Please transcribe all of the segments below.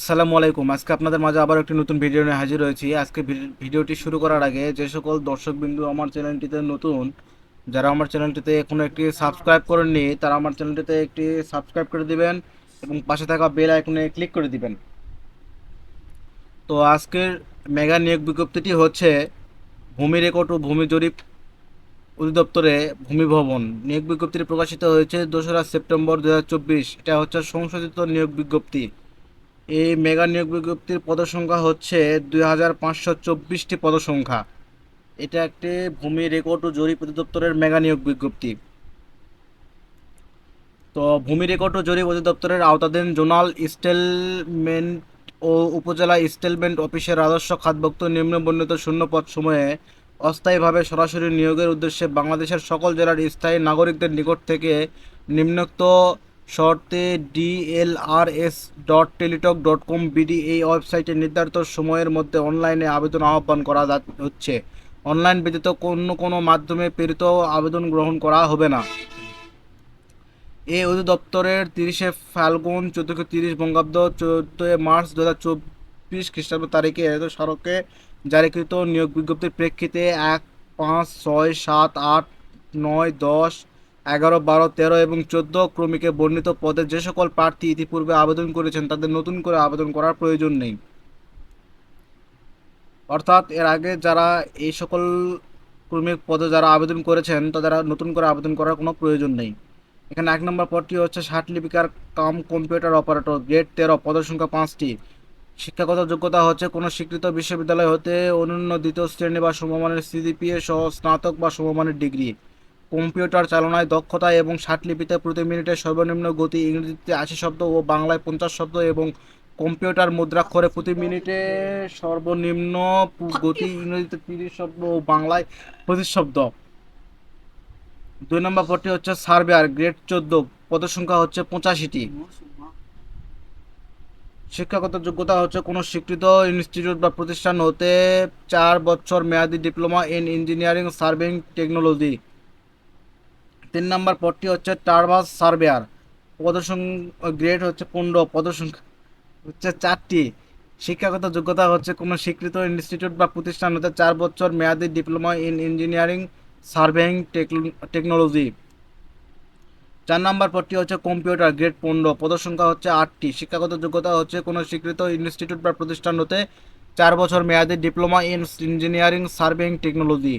আসসালামু আলাইকুম। আজকে আপনাদের মাঝে আবার একটি নতুন ভিডিও নিয়ে হাজির হয়েছি। আজকে ভিডিওটি শুরু করার আগে যে সকল দর্শকবিন্দু আমার চ্যানেলটিতে নতুন, যারা আমার চ্যানেলটিতে এখনও একটি সাবস্ক্রাইব করেননি, তারা আমার চ্যানেলটিতে একটি সাবস্ক্রাইব করে দিবেন এবং পাশে থাকা বেল আইকনে ক্লিক করে দিবেন। তো আজকের মেগা নিয়োগ বিজ্ঞপ্তিটি হচ্ছে ভূমি রেকর্ড ও ভূমি জরিপ অধিদপ্তরে ভূমি ভবন। নিয়োগ বিজ্ঞপ্তিটি প্রকাশিত হয়েছে দোসরা সেপ্টেম্বর দু হাজার চব্বিশ। এটা হচ্ছে সংশোধিত নিয়োগ বিজ্ঞপ্তি। এই মেগা নিয়োগ বিজ্ঞপ্তির পদসংখ্যা হচ্ছে দুই হাজার পাঁচশো চব্বিশটি পদসংখ্যা। এটা একটি ভূমি রেকর্ড ও জরিপ অধিদপ্তরের মেগা নিয়োগ বিজ্ঞপ্তি। তো ভূমি রেকর্ড ও জরিপ অধিদপ্তরের আওতাধীন জোনাল স্টেলমেন্ট ও উপজেলা স্টেলমেন্ট অফিসের রাজস্ব খাতভুক্ত নিম্ন বর্ণিত শূন্য পদ সময়ে অস্থায়ীভাবে সরাসরি নিয়োগের উদ্দেশ্যে বাংলাদেশের সকল জেলার স্থায়ী নাগরিকদের নিকট থেকে নিম্নোক্ত শর্তে DLRS dot Teletalk dot com BD এই ওয়েবসাইটে নির্ধারিত সময়ের মধ্যে অনলাইনে আবেদন আহ্বান করা হচ্ছে। অনলাইন ব্যতীত অন্য কোনো মাধ্যমে প্রেরিত আবেদন গ্রহণ করা হবে না। এই অধিদপ্তরের তিরিশে ফাল্গুন চোদ্দশো তিরিশ বঙ্গাব্দ চোদ্দোই মার্চ দু হাজার চব্বিশ খ্রিস্টাব্দ তারিখে সড়কে জারিকৃত নিয়োগ বিজ্ঞপ্তির প্রেক্ষিতে এক পাঁচ ছয় সাত আট নয় দশ এগারো, বারো, তেরো এবং চোদ্দ ক্রমিকে বর্ণিত পদে যে সকল প্রার্থী ইতিপূর্বে আবেদন করেছেন তাদের নতুন করে আবেদন করার প্রয়োজন নেই। অর্থাৎ এর আগে যারা এই সকল ক্রমিক পদে যারা আবেদন করেছেন, তাদের নতুন করে আবেদন করার কোনো প্রয়োজন নেই। এখানে এক নম্বর পদটি হচ্ছে ষাট লিপিকার কাম কম্পিউটার অপারেটর, গ্রেড তেরো, পদের সংখ্যা পাঁচটি। শিক্ষাগত যোগ্যতা হচ্ছে কোনো স্বীকৃত বিশ্ববিদ্যালয় হতে অনন্য দ্বিতীয় শ্রেণি বা সমমানের সিজিপিএ সহ স্নাতক বা সমমানের ডিগ্রি। কম্পিউটার চালনায় দক্ষতা এবং ষাট লিপিতে প্রতি মিনিটে সর্বনিম্ন গতি ইংরেজিতে আশি শব্দ ও বাংলায় পঞ্চাশ শব্দ এবং কম্পিউটার মুদ্রাক্ষরে প্রতি মিনিটে সর্বনিম্ন গতি ইংরেজিতে তিরিশ শব্দ ও বাংলায় পঁচিশ শব্দ। দুই নম্বর পদটি হচ্ছে সার্ভেয়ার গ্রেড চোদ্দ পদের সংখ্যা হচ্ছে পঁচাশিটি। শিক্ষাগত যোগ্যতা হচ্ছে কোনো স্বীকৃত ইনস্টিটিউট বা প্রতিষ্ঠান হতে চার বছর মেয়াদি diploma in engineering surveying technology. তিন নম্বর পদটি হচ্ছে টার্ভাস সার্ভেয়ার পদসং গ্রেড হচ্ছে পনেরো, পদসংখ্যা হচ্ছে চারটি। শিক্ষাগত যোগ্যতা হচ্ছে কোনো স্বীকৃত ইনস্টিটিউট বা প্রতিষ্ঠান হতে চার বছর মেয়াদি diploma in engineering surveying technology চার নম্বর পদটি হচ্ছে কম্পিউটার গ্রেড পনেরো, পদসংখ্যা হচ্ছে আটটি। শিক্ষাগত যোগ্যতা হচ্ছে কোনো স্বীকৃত ইনস্টিটিউট বা প্রতিষ্ঠান হতে চার বছর মেয়াদি diploma in engineering surveying technology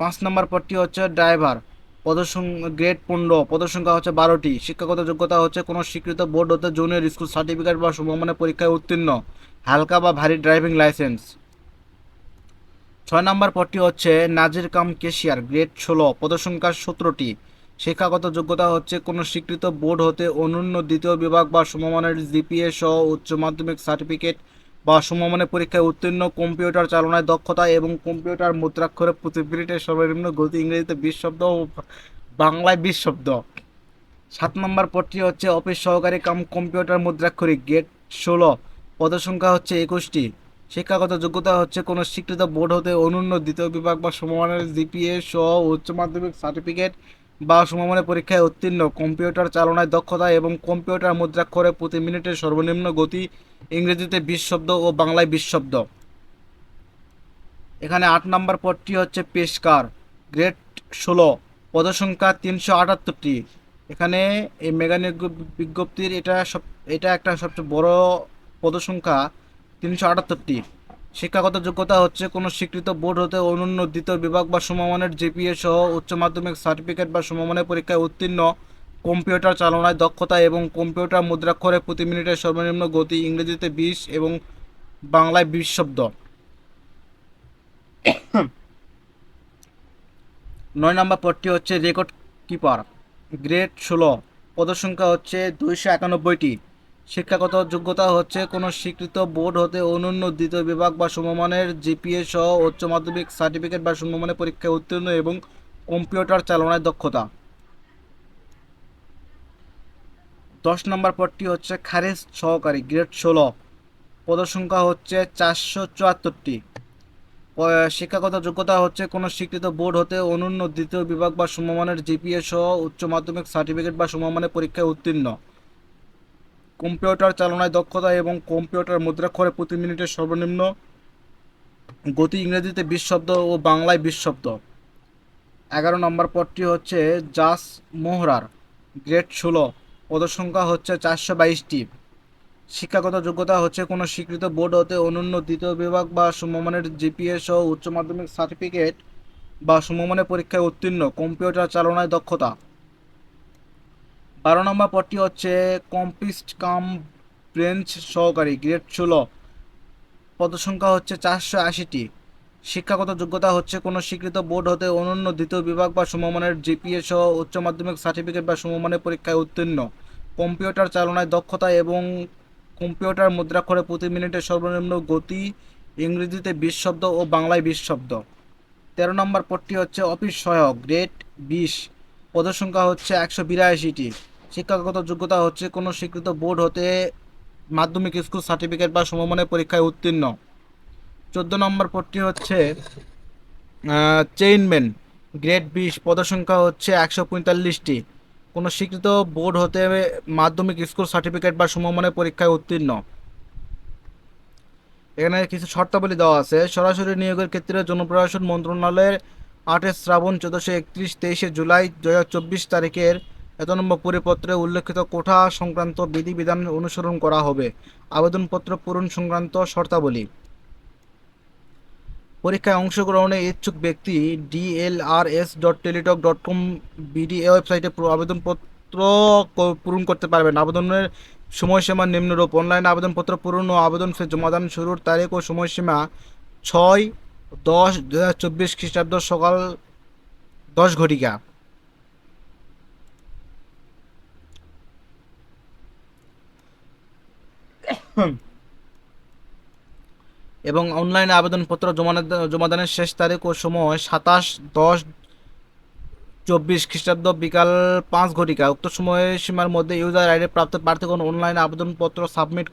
পাঁচ নম্বর পদটি হচ্ছে ড্রাইভার পদসং গ্রেড পনেরো পদসংখ্যা হচ্ছে বারোটি। শিক্ষাগত যোগ্যতা হচ্ছে কোনো স্বীকৃত বোর্ড হতে জুনিয়র স্কুল সার্টিফিকেট বা সমমানের পরীক্ষায় উত্তীর্ণ, হালকা বা ভারী ড্রাইভিং লাইসেন্স ছয় নম্বর পদটি হচ্ছে নাজির কাম কেশিয়ার গ্রেড ষোলো পদসংখ্যা সতেরোটি। শিক্ষাগত যোগ্যতা হচ্ছে কোনো স্বীকৃত বোর্ড হতে অনন্য দ্বিতীয় বিভাগ বা সমমানের জিপিএ সহ উচ্চ মাধ্যমিক সার্টিফিকেট বা সমমানের পরীক্ষায় উত্তীর্ণ কম্পিউটার চালনায় দক্ষতা এবং কম্পিউটার মুদ্রাক্ষরে প্রতি সর্বনিম্ন গতি ইংরেজিতে বিশ শব্দ ও বাংলায় বিশ শব্দ। সাত নম্বর পদটি হচ্ছে অফিস সহকারী কাম কম্পিউটার মুদ্রাক্ষরিক গেট ষোলো। পদসংখ্যা হচ্ছে একুশটি। শিক্ষাগত যোগ্যতা হচ্ছে কোনো স্বীকৃত বোর্ড হতে অনন্য দ্বিতীয় বিভাগ বা সমমানের জিপিএ সহ উচ্চ মাধ্যমিক সার্টিফিকেট বা সমমানের পরীক্ষায় উত্তীর্ণ। কম্পিউটার চালনায় দক্ষতা এবং কম্পিউটার মুদ্রাক্ষরে প্রতি মিনিটে সর্বনিম্ন গতি ইংরেজিতে বিশ শব্দ ও বাংলায় বিশ শব্দ। এখানে আট নম্বর পদটি হচ্ছে পেশকার, গ্রেড ষোলো, পদসংখ্যা তিনশো আটাত্তরটি। এখানে এই মেগা বিজ্ঞপ্তির এটা সব, এটা একটা সবচেয়ে বড় পদসংখ্যা, তিনশো আটাত্তরটি। শিক্ষাগত যোগ্যতা হচ্ছে কোনো স্বীকৃত বোর্ড হতে অনন্য দ্বিতীয় বিভাগ বা সমমানের জিপিএ সহ উচ্চ মাধ্যমিক সার্টিফিকেট বা সমমানের পরীক্ষায় উত্তীর্ণ, কম্পিউটার চালনায় দক্ষতা এবং কম্পিউটার মুদ্রাক্ষরে প্রতি মিনিটে সর্বনিম্ন গতি ইংরেজিতে বিশ এবং বাংলায় বিশ শব্দ। নয় নম্বর পদটি হচ্ছে রেকর্ড কিপার, গ্রেড ষোলো। পদসংখ্যা হচ্ছে দুইশো একানব্বইটি। শিক্ষাগত যোগ্যতা হচ্ছে কোনো স্বীকৃত বোর্ড হতে অনন্য দ্বিতীয় বিভাগ বা সমমানের জিপিএ সহ উচ্চ মাধ্যমিক সার্টিফিকেট বা সমমানের পরীক্ষায় উত্তীর্ণ এবং কম্পিউটার চালনায় দক্ষতা। দশ নম্বর পদটি হচ্ছে খারেজ সহকারী, গ্রেড ষোলো। পদসংখ্যা হচ্ছে চারশো চুয়াত্তরটি। শিক্ষাগত যোগ্যতা হচ্ছে কোনো স্বীকৃত বোর্ড হতে অনন্য দ্বিতীয় বিভাগ বা সমমানের জিপিএ সহ উচ্চ মাধ্যমিক সার্টিফিকেট বা সমমানের পরীক্ষায় উত্তীর্ণ। কম্পিউটার চালনায় দক্ষতা এবং কম্পিউটার মুদ্রাক্ষরে প্রতি মিনিটে সর্বনিম্ন গতি ইংরেজিতে বিশ শব্দ ও বাংলায় বিশ শব্দ। এগারো নম্বর পদটি হচ্ছে জাস মোহরার। গ্রেড ষোলো। পদসংখ্যা হচ্ছে চারশো বাইশটি। শিক্ষাগত যোগ্যতা হচ্ছে কোনো স্বীকৃত বোর্ড হতে অনন্য দ্বিতীয় বিভাগ বা সমমানের জিপিএস ও উচ্চ মাধ্যমিক সার্টিফিকেট বা সমমানের পরীক্ষায় উত্তীর্ণ। কম্পিউটার চালনায় দক্ষতা। বারো নম্বর পদটি হচ্ছে কম্পিস্ট কাম ব্রেঞ্চ সহকারী গ্রেড ষোলো। পদসংখ্যা হচ্ছে চারশো আশিটি। শিক্ষাগত যোগ্যতা হচ্ছে কোনো স্বীকৃত বোর্ড হতে অনন্য দ্বিতীয় বিভাগ বা সমমানের জিপিএস ও উচ্চ মাধ্যমিক সার্টিফিকেট বা সমমানের পরীক্ষায় উত্তীর্ণ। কম্পিউটার চালনায় দক্ষতা এবং কম্পিউটার মুদ্রাক্ষরে প্রতি মিনিটে সর্বনিম্ন গতি ইংরেজিতে বিশ শব্দ ও বাংলায় বিশ শব্দ। তেরো নম্বর পদটি হচ্ছে অফিস সহায়ক গ্রেড বিশ। পদসংখ্যা হচ্ছে একশো বিরাশিটি। শিক্ষাগত যোগ্যতা হচ্ছে কোনো স্বীকৃত বোর্ড হতে মাধ্যমিক স্কুল সার্টিফিকেট বা সমমানের পরীক্ষায় উত্তীর্ণ। চোদ্দ নম্বর পদটি হচ্ছে চেইনম্যান। গ্রেড বিশ, পদসংখ্যা হচ্ছে একশো পঁয়তাল্লিশটি। কোনো স্বীকৃত বোর্ড হতে মাধ্যমিক স্কুল সার্টিফিকেট বা সমমানের পরীক্ষায় উত্তীর্ণ। এখানে কিছু শর্তাবলী দেওয়া আছে। সরাসরি নিয়োগের ক্ষেত্রে জনপ্রশাসন মন্ত্রণালয়ের আটে শ্রাবণ চোদ্দোশো একত্রিশ তেইশে জুলাই দু হাজার চব্বিশ তারিখের এত নম্বর পরিপত্রে উল্লেখিত কোঠা সংক্রান্ত বিধিবিধান অনুসরণ করা হবে। আবেদনপত্র পূরণ সংক্রান্ত শর্তাবলী। পরীক্ষায় অংশগ্রহণে ইচ্ছুক ব্যক্তি DLRS dot Teletalk dot com BD ওয়েবসাইটে আবেদনপত্র পূরণ করতে পারবেন। আবেদনের সময়সীমা নিম্নরূপ। অনলাইন আবেদনপত্র পূরণ ও আবেদন ফি জমাদান শুরুর তারিখ ও সময়সীমা ছয় দশ দু হাজার চব্বিশ খ্রিস্টাব্দ সকাল দশ ঘটিকা। এবং অনলাইনে আবেদনপত্র জমা- জমাদানের শেষ তারিখ ও সময় সাতাশ দশ চব্বিশ খ্রিস্টাব্দ বিকাল পাঁচ ঘটিকা। উক্ত সময় সীমার মধ্যে ইউজার আইডি প্রাপ্ত প্রার্থীগণ অনলাইনে আবেদনপত্র সাবমিট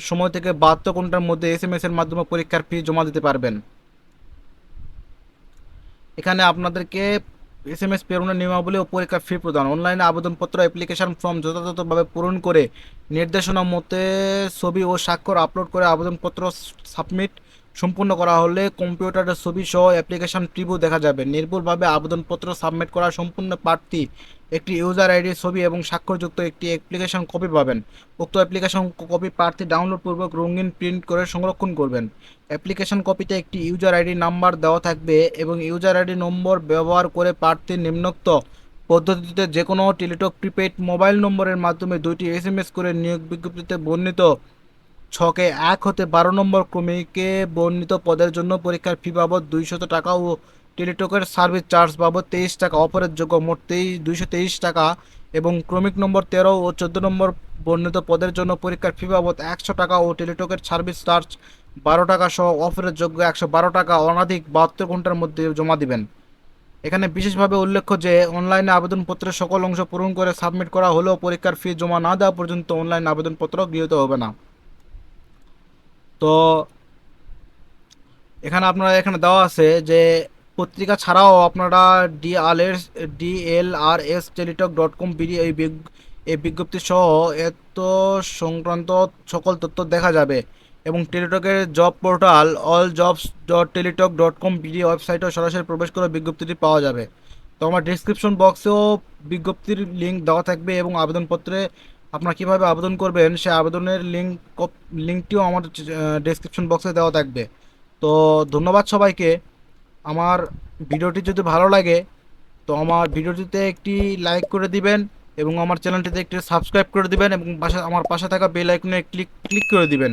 সময় থেকে বাহাত্তর ঘণ্টার মধ্যে এস এম এর মাধ্যমে পরীক্ষার ফি জমা দিতে পারবেন। এখানে আপনাদেরকে এস এম এস প্রেরণের নিয়মাবলী ও পরীক্ষার ফি প্রদান। অনলাইনে আবেদনপত্র অ্যাপ্লিকেশন ফর্ম যথাযথভাবে পূরণ করে নির্দেশনা মতে ছবি ও স্বাক্ষর আপলোড করে আবেদনপত্র সাবমিট সম্পূর্ণ করা হলে কম্পিউটারের ছবি সহ অ্যাপ্লিকেশন প্রিভিউ দেখা যাবে। নির্ভুলভাবে আবেদনপত্র সাবমিট করা সম্পূর্ণ প্রার্থী একটি ইউজার আইডি, ছবি এবং স্বাক্ষরযুক্ত একটি অ্যাপ্লিকেশন কপি পাবেন। উক্ত অ্যাপ্লিকেশন কপি প্রার্থী ডাউনলোড পূর্বক রঙিন প্রিন্ট করে সংরক্ষণ করবেন। অ্যাপ্লিকেশন কপিতে একটি ইউজার আইডি নাম্বার দেওয়া থাকবে এবং ইউজার আইডি নম্বর ব্যবহার করে প্রার্থীর নিম্নোক্ত পদ্ধতিতে যে কোনো টেলিটক প্রিপেড মোবাইল নম্বরের মাধ্যমে দুইটি এস এম এস করে নিয়োগ বিজ্ঞপ্তিতে বর্ণিত। ছকে এক হতে বারো নম্বর ক্রমিকে বর্ণিত পদের জন্য পরীক্ষার ফি বাবদ দুইশত টাকা ও টেলিটকের সার্ভিস চার্জ বাবদ তেইশ টাকা অফারের যোগ্য মোট তেইশ, দুইশো তেইশ টাকা এবং ক্রমিক নম্বর তেরো ও চোদ্দ নম্বর বর্ণিত পদের জন্য পরীক্ষার ফি বাবদ একশো টাকা ও টেলিটকের সার্ভিস চার্জ বারো টাকা সহ অফারের যোগ্য একশো বারো টাকা অনাধিক বাহাত্তর ঘণ্টার মধ্যে জমা দিবেন। এখানে বিশেষভাবে উল্লেখ্য যে, অনলাইনে আবেদনপত্রের সকল অংশ পূরণ করে সাবমিট করা হলেও পরীক্ষার ফি জমা না দেওয়া পর্যন্ত অনলাইন আবেদনপত্র গৃহীত হবে না। তো, এখানে আপনারা এখানে দেওয়া আছে যে, পত্রিকা ছাড়াও আপনারা DRS DLRS Teletalk dot com এই এই বিজ্ঞপ্তি সহ এত সংক্রান্ত সকল তথ্য দেখা যাবে। এবং টেলিটকের job portal all jobs dot Teletalk dot com BD ওয়েবসাইটেও সরাসরি প্রবেশ করে বিজ্ঞপ্তিটি পাওয়া যাবে। তো আমার ডিসক্রিপশন বক্সেও বিজ্ঞপ্তির লিঙ্ক দেওয়া থাকবে এবং আবেদনপত্রে আপনারা কীভাবে আবেদন করবেন সে আবেদনের লিঙ্ক লিঙ্কটিও আমার ডেসক্রিপশন বক্সে দেওয়া থাকবে। তো ধন্যবাদ সবাইকে। আমার ভিডিওটি যদি ভালো লাগে, তো আমার ভিডিওটিতে একটি লাইক করে দিবেন এবং আমার চ্যানেলটিতে একটি সাবস্ক্রাইব করে দিবেন এবং পাশে আমার পাশে থাকা বেল আইকনে ক্লিক ক্লিক করে দিবেন।